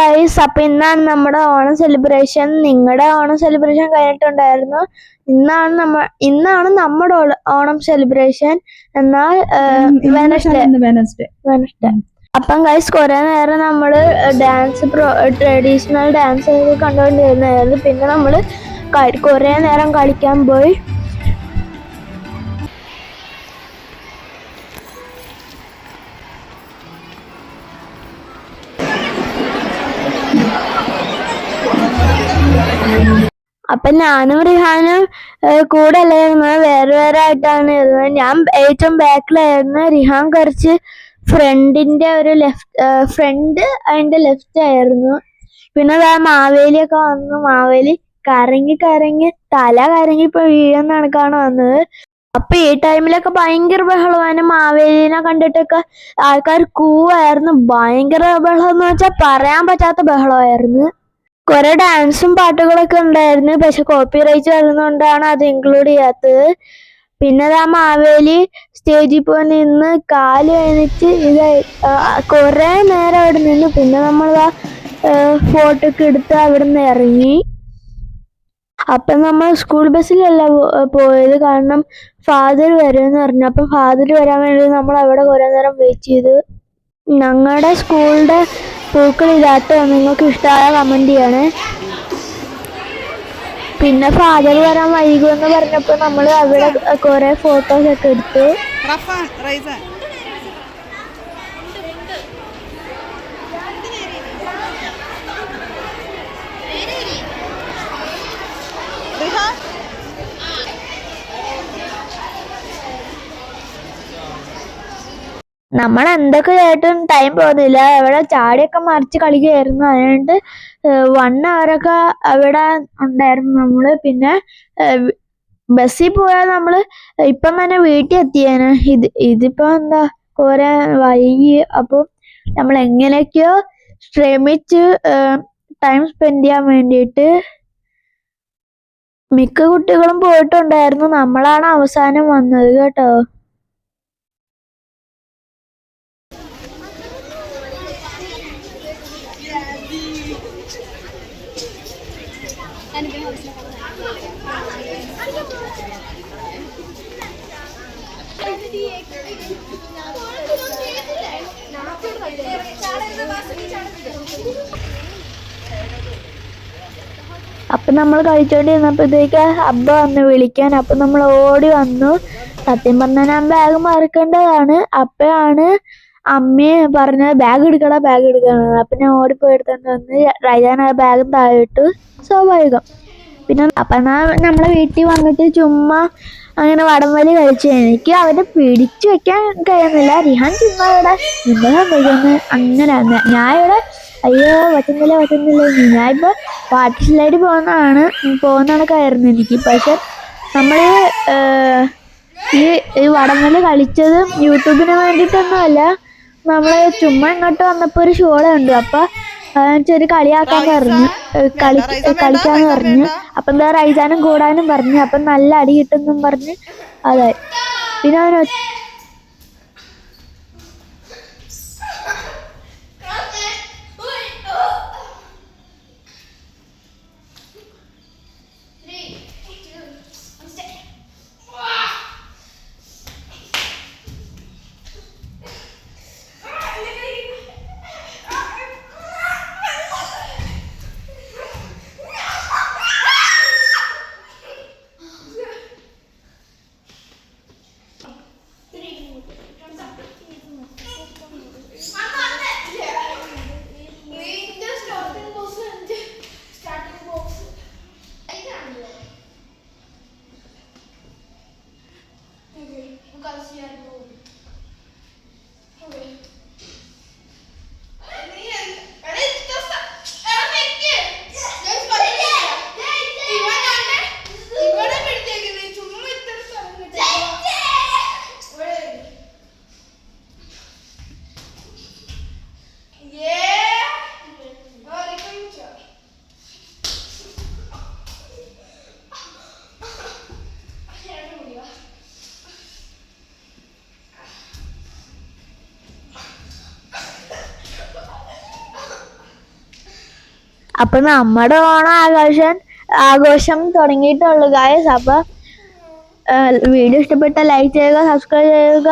Guys അപ്പൊ ഇന്നാണ് നമ്മുടെ ഓണം സെലിബ്രേഷൻ നിങ്ങളുടെ ഓണം സെലിബ്രേഷൻ കഴിഞ്ഞിട്ടുണ്ടായിരുന്നു. ഇന്നാണ് നമ്മ ഇന്നാണ് നമ്മുടെ ഓണം സെലിബ്രേഷൻ എന്നാൽ വെനസ്ഡേ വെനസ്ഡേ വെനസ്ഡേ അപ്പം ഗൈസ് കുറെ നേരം നമ്മൾ ഡാൻസ് ട്രഡീഷണൽ ഡാൻസ് ഒക്കെ കണ്ടുകൊണ്ടിരുന്നായിരുന്നു പിന്നെ നമ്മൾ ക- കുറെ നേരം കളിക്കാൻ പോയി. അപ്പൊ ഞാനും റിഹാനും കൂടെ അല്ലായിരുന്നു വേറെ വേറെ ആയിട്ടാണ് ഇരുന്നത്. ഞാൻ ഏറ്റവും ബാക്കിലായിരുന്നു. റിഹാൻ കുറച്ച് ഫ്രണ്ടിന്റെ ഒരു ലെഫ്റ്റ് ഫ്രണ്ട് അതിന്റെ ലെഫ്റ്റ് ആയിരുന്നു. പിന്നെ ദാ മാവേലിയൊക്കെ വന്നു. മാവേലി കറങ്ങി കറങ്ങി തല കറങ്ങി ഇപ്പൊ വീഴുന്ന കണക്കാണ് വന്നത്. അപ്പൊ ഈ ടൈമിലൊക്കെ ഭയങ്കര ബഹളമാണ്. മാവേലിനെ കണ്ടിട്ടൊക്കെ ആൾക്കാർ കൂവായിരുന്നു. ഭയങ്കര ബഹളം എന്ന് വെച്ചാൽ പറയാൻ പറ്റാത്ത ബഹളമായിരുന്നു. കുറെ ഡാൻസും പാട്ടുകളൊക്കെ ഉണ്ടായിരുന്നു. പക്ഷെ കോപ്പി റൈറ്റ് വരുന്നോണ്ടാണ് അത് ഇൻക്ലൂഡ് ചെയ്യാത്തത്. പിന്നെ ആ മാവേലി സ്റ്റേജിൽ പോയി നിന്ന് കാൽ കഴിഞ്ഞിട്ട് ഇതായി കുറെ നേരം അവിടെ നിന്നു. പിന്നെ നമ്മൾ ഫോട്ടോ ഒക്കെ എടുത്ത് അവിടെ നിന്ന് ഇറങ്ങി. അപ്പം നമ്മൾ സ്കൂൾ ബസ്സിലല്ല പോയത്. കാരണം ഫാദർ വരുമെന്ന് പറഞ്ഞു. അപ്പം ഫാദർ വരാൻ വേണ്ടി നമ്മൾ അവിടെ കുറേ നേരം വെയിറ്റ് ചെയ്തു. ഞങ്ങളുടെ സ്കൂളിന്റെ പൂക്കൾ ഇല്ലാത്ത നിങ്ങൾക്ക് ഇഷ്ടമായ കമന്റ് ചെയ്യണേ. പിന്നെ ഫാദർ വരാൻ വൈകുമെന്ന് പറഞ്ഞപ്പോൾ നമ്മൾ അവിടെ കുറേ ഫോട്ടോസ് ഒക്കെ എടുത്തു. നമ്മൾ എന്തൊക്കെ ആയിട്ടും ടൈം പോകുന്നില്ല. അവിടെ ചാടിയൊക്കെ മറിച്ച് കളിക്കുകയായിരുന്നു അതുകൊണ്ട് വൺ അവറൊക്കെ അവിടെ ഉണ്ടായിരുന്നു നമ്മൾ. പിന്നെ ബസ്സിൽ പോയാൽ നമ്മൾ ഇപ്പം തന്നെ വീട്ടിൽ എത്തിയേനെ. ഇത് ഇതിപ്പോ എന്താ കുറെ വൈകി. അപ്പൊ നമ്മൾ എങ്ങനെയൊക്കെയോ ശ്രമിച്ച് ടൈം സ്പെൻഡ് ചെയ്യാൻ വേണ്ടിയിട്ട് മിക്ക കുട്ടികളും പോയിട്ടുണ്ടായിരുന്നു. നമ്മളാണ് അവസാനം വന്നത് കേട്ടോ. അപ്പൊ നമ്മൾ കഴിച്ചോണ്ടിരുന്നപ്പോഴത്തേക്ക് അബ്ബ വന്ന് വിളിക്കാൻ അപ്പൊ നമ്മൾ ഓടി വന്നു. സത്യം പറഞ്ഞാൽ ഞാൻ ബാഗ് മറക്കേണ്ടതാണ്. അപ്പോഴാണ് അമ്മയെ പറഞ്ഞ ബാഗ് എടുക്കണ ബാഗ് എടുക്കണം അപ്പൊ ഞാൻ ഓടിപ്പോയി എടുത്തോണ്ട് വന്ന് റൈജാൻ ആ ബാഗും താഴെ ഇട്ടു. സ്വാഭാവികം. പിന്നെ അപ്പൊ ഞാൻ നമ്മളെ വീട്ടിൽ വന്നിട്ട് ചുമ്മാ അങ്ങനെ വടംവലി കളിച്ചു എനിക്ക് അവരെ പിടിച്ചു വെക്കാൻ കഴിയുന്നില്ല. റിഹാൻ ചുമ്മാ ഇവിടെ എന്താ സംഭവിക്കുന്നത് അങ്ങനെ ഞാൻ ഇവിടെ അയ്യോ പറ്റുന്നില്ല പറ്റുന്നില്ല. ഞാൻ ഇപ്പോൾ വാട്ടർ സ്ലൈഡ് പോകുന്നതാണ് പോകുന്ന കണക്കായിരുന്നു എനിക്ക്. പക്ഷെ നമ്മൾ ഈ ഈ വടംവലി കളിച്ചത് യൂട്യൂബിന് വേണ്ടിയിട്ടൊന്നുമല്ല. നമ്മൾ ചുമ്മാ ഇങ്ങോട്ട് വന്നപ്പോൾ ഒരു ഷോള ഉണ്ട് അപ്പൊ ചെറിയ കളിയാക്കാൻ പറഞ്ഞു. കളി കളിക്കാന്ന് പറഞ്ഞു. അപ്പൊ എന്താ റൈജാനും കൂടാനും പറഞ്ഞു. അപ്പൊ നല്ല അടി കിട്ടുന്നും പറഞ്ഞ് അതായി. പിന്നെ അവൻ അപ്പൊ നമ്മുടെ ഓണം ആഘോഷം ആഘോഷം തുടങ്ങിയിട്ടുള്ളു ഗായസ് അപ്പൊ വീഡിയോ ഇഷ്ടപ്പെട്ട ലൈക്ക് ചെയ്യുക സബ്സ്ക്രൈബ് ചെയ്യുക.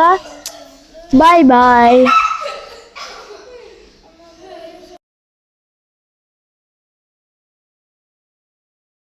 Bye bye